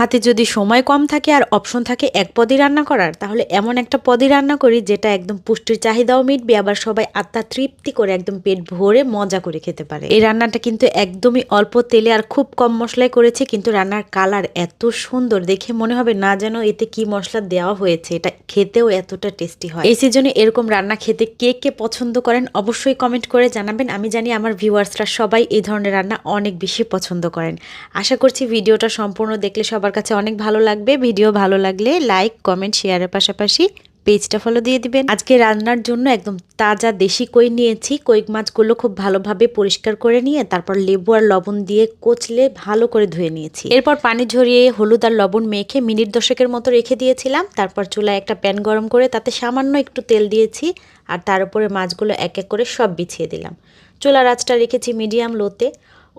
হাতে যদি সময় কম থাকে আর অপশন থাকে এক পদই রান্না করার, তাহলে এমন একটা পদই রান্না করি যেটা একদম পুষ্টির চাহিদাও মিটবে, আবার সবাই আত্মা তৃপ্তি করে একদম পেট ভরে মজা করে খেতে পারে। এই রান্নাটা কিন্তু একদমই অল্প তেলে আর খুব কম মশলায় করেছে, কিন্তু রান্নার কালার এত সুন্দর দেখে মনে হবে না যেন এতে কি মশলা দেওয়া হয়েছে, এটা খেতেও এতটা টেস্টি হয়। এই সিজনে এরকম রান্না খেতে কে কে পছন্দ করেন অবশ্যই কমেন্ট করে জানাবেন। আমি জানি আমার ভিউয়ার্সরা সবাই এই ধরনের রান্না অনেক বেশি পছন্দ করেন। আশা করছি ভিডিওটা সম্পূর্ণ দেখলে সবার কাছে অনেক ভালো লাগবে। ভিডিও ভালো লাগলে লাইক কমেন্ট শেয়ারের পাশাপাশি পেজটা ফলো দিয়ে দিবেন। আজকে রান্নার জন্য একদম তাজা দেশি কই নিয়েছি। কই মাছগুলো খুব ভালোভাবে পরিষ্কার করে নিয়ে তারপর লেবু আর লবণ দিয়ে কচলে ভালো করে ধুয়ে নিয়েছি। এরপর পানি ঝরিয়ে হলুদ আর লবণ মেখে মিনিট দশেকের মতো রেখে দিয়েছিলাম। তারপর চুলায় একটা প্যান গরম করে তাতে সামান্য একটু তেল দিয়েছি আর তার উপরে মাছগুলো এক এক করে সব বিছিয়ে দিলাম। চুলার আঁচটা রেখেছি মিডিয়াম লোতে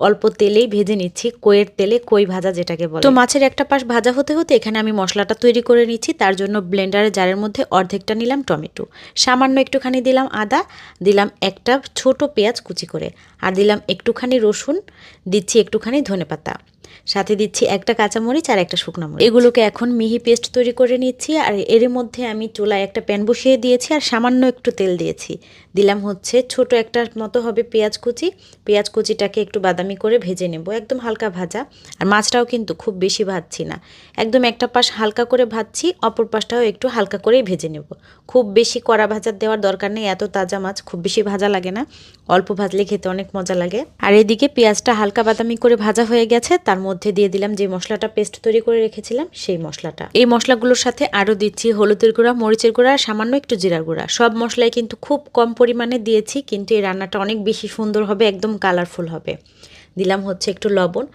অল্প তেলেই ভেজে নিচ্ছি কইয়ের তেলে কই ভাজা যেটাকে বলে। তো মাছের একটা পাশ ভাজা হতে হতে এখানে আমি মশলাটা তৈরি করে নিচ্ছি, তার জন্য ব্লেন্ডারের জারের মধ্যে অর্ধেকটা নিলাম টমেটো। সামান্য একটুখানি দিলাম আদা, দিলাম একটা ছোট পেঁয়াজ কুচি করে, আর দিলাম একটুখানি রসুন, দিচ্ছি একটুখানি ধনেপাতা। সাথে দিচ্ছি একটা কাঁচামরিচ আর একটা শুকনো মরিচ। এগুলোকে এখন মিহি পেস্ট তৈরি করে নিচ্ছি আর এর মধ্যে আমি চুলায় একটা প্যান বসিয়ে দিয়েছি আর সামান্য একটু তেল দিয়েছি। দিলাম হচ্ছে ছোট একটা মতো হবে পেঁয়াজ কুচি। পেঁয়াজ কুচিটাকে একটু বাদামি করে ভেজে নেব, একদম হালকা ভাজা। আর মাছটাও কিন্তু খুব বেশি ভাজছি না। একদম একটা পাশ হালকা করে ভাজছি, অপর পাশটাও একটু হালকা করেই ভেজে নেব। খুব বেশি কড়া ভাজার দেওয়ার দরকার নেই, এত তাজা মাছ, খুব বেশি ভাজা লাগে না। অল্প ভাজলে খেতে অনেক মজা লাগে। আর এদিকে পেঁয়াজটা হালকা বাদামি করে ভাজা হয়ে গেছে, তার মধ্যে দিয়ে দিলাম যে মশলাটা পেস্ট তৈরি করে রেখেছিলাম, সেই মশলাটা। এই মশলাগুলোর সাথে আরও দিচ্ছি হলুদের গুঁড়া, মরিচের গুঁড়া সামান্য একটু জিরার গুঁড়া। সব মশলাই কিন্তু খুব কম পরিমাণে দিয়েছি, কিন্তু এই রান্নাটা অনেক বেশি সুন্দর হবে, একদম কালারফুল হবে। দিলাম হচ্ছে একটু লবণ।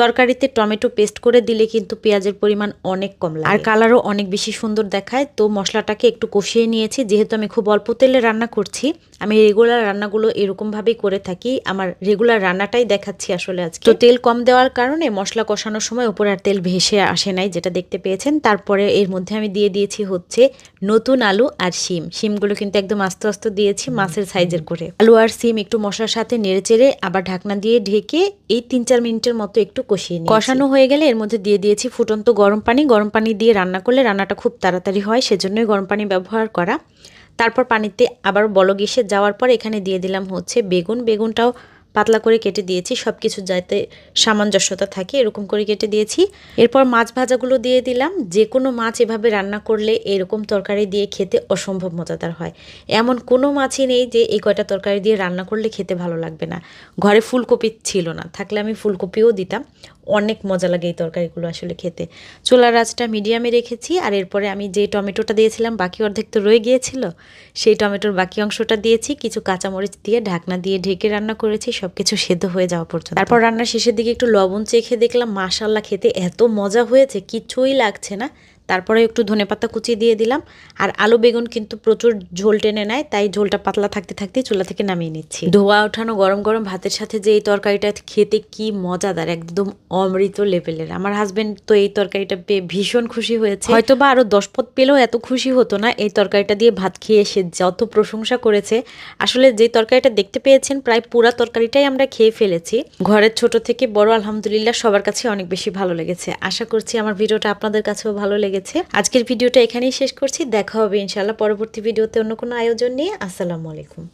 তরকারিতে টমেটো পেস্ট করে দিলে কিন্তু পেঁয়াজের পরিমাণ অনেক কম লাগে। আর কালারও অনেক বেশি সুন্দর দেখায়। তো মশলাটাকে একটু কষিয়ে নিয়েছি। যেহেতু আমি খুব অল্প তেলে রান্না করছি আমি রেগুলার রান্নাগুলো এরকমভাবেই করে থাকি। আমার রেগুলার রান্নাটাই দেখাচ্ছি আসলে আজকে। তো তেল কম দেওয়ার কারণে মশলা কষানোর সময় উপরে আর তেল ভেসে আসে নাই যেটা দেখতে পেয়েছেন। তারপরে এর মধ্যে আমি দিয়ে দিয়েছি হচ্ছে নতুন আলু আর শিম। শিমগুলো কিন্তু একদম আস্তে আস্তে দিয়েছি মাছের সাইজের করে। আলু আর শিম একটু মশলার সাথে নেড়ে চেড়ে আবার ঢাকনা দিয়ে ঢেকে এই তিন চার মিনিটের মতো একটু কষিয়ে নিই কষানো হয়ে গেলে এর মধ্যে দিয়ে দিয়েছি ফুটন্ত গরম পানি। গরম পানি দিয়ে রান্না করলে রান্নাটা খুব তাড়াতাড়ি হয়, সেজন্যই গরম পানি ব্যবহার করা। তারপর পানিতে আবার বল এসে যাওয়ার পর এখানে দিয়ে দিলাম হচ্ছে বেগুন। বেগুনটাও পাতলা করে কেটে দিয়েছি সব কিছু যাতে সামঞ্জস্যতা থাকে, এরকম করে কেটে দিয়েছি। এরপর মাছ ভাজাগুলো দিয়ে দিলাম। যে কোনো মাছ এভাবে রান্না করলে এরকম তরকারি দিয়ে খেতে অসম্ভব মজাদার হয়। এমন কোনো মাছই নেই যে এই কয়টা তরকারি দিয়ে রান্না করলে খেতে ভালো লাগবে না। ঘরে ফুলকপি ছিল না, থাকলে আমি ফুলকপিও দিতাম। অনেক মজা লাগে এই তরকারিগুলো আসলে খেতে। চুলার আঁচটা মিডিয়ামে রেখেছি আর এরপরে আমি যে টমেটোটা দিয়েছিলাম, বাকি অর্ধেক তো রয়ে গিয়েছিল, সেই টমেটোর বাকি অংশটা দিয়েছি, কিছু কাঁচামরিচ দিয়ে ঢাকনা দিয়ে ঢেকে রান্না করেছি। সব কিছু সেদ্ধ হয়ে যাওয়া পর্যন্ত। তারপর রান্নার শেষের দিকে একটু লবণ চেখে দেখলাম মাশাল্লাহ খেতে এত মজা হয়েছে, কিছুই লাগছে না। তারপরে একটু ধনেপাতা কুচি দিয়ে দিলাম। আর আলু বেগুন কিন্তু প্রচুর ঝোল টেনে নেয়, তাই ঝোলটা পাতলা থাকতে থাকতে চুলা থেকে নামিয়ে নিচ্ছি। ধোয়া ওঠানো গরম গরম ভাতের সাথে যে এই তরকারিটা খেতে কি মজাদার, একদম অমৃত লেভেলের। আমার হাজবেন্ড তো এই তরকারিটা পেয়ে ভীষণ খুশি হয়েছে। হয়তো বা আরও দশ পথ পেলেও এত খুশি হতো না, এই তরকারিটা দিয়ে ভাত খেয়ে সে যত প্রশংসা করেছে। আসলে যে তরকারিটা দেখতে পেয়েছেন, প্রায় পুরা তরকারিটাই আমরা খেয়ে ফেলেছি। ঘরের ছোট থেকে বড় আলহামদুলিল্লাহ সবার কাছে অনেক বেশি ভালো লেগেছে। আশা করছি আমার ভিডিওটা আপনাদের কাছেও ভালো লেগেছে আজকের ভিডিওটা এখানেই শেষ করছি। দেখা হবে ইনশাল্লাহ পরবর্তী ভিডিওতে অন্য কোনো আয়োজন নিয়ে। আসসালামু আলাইকুম।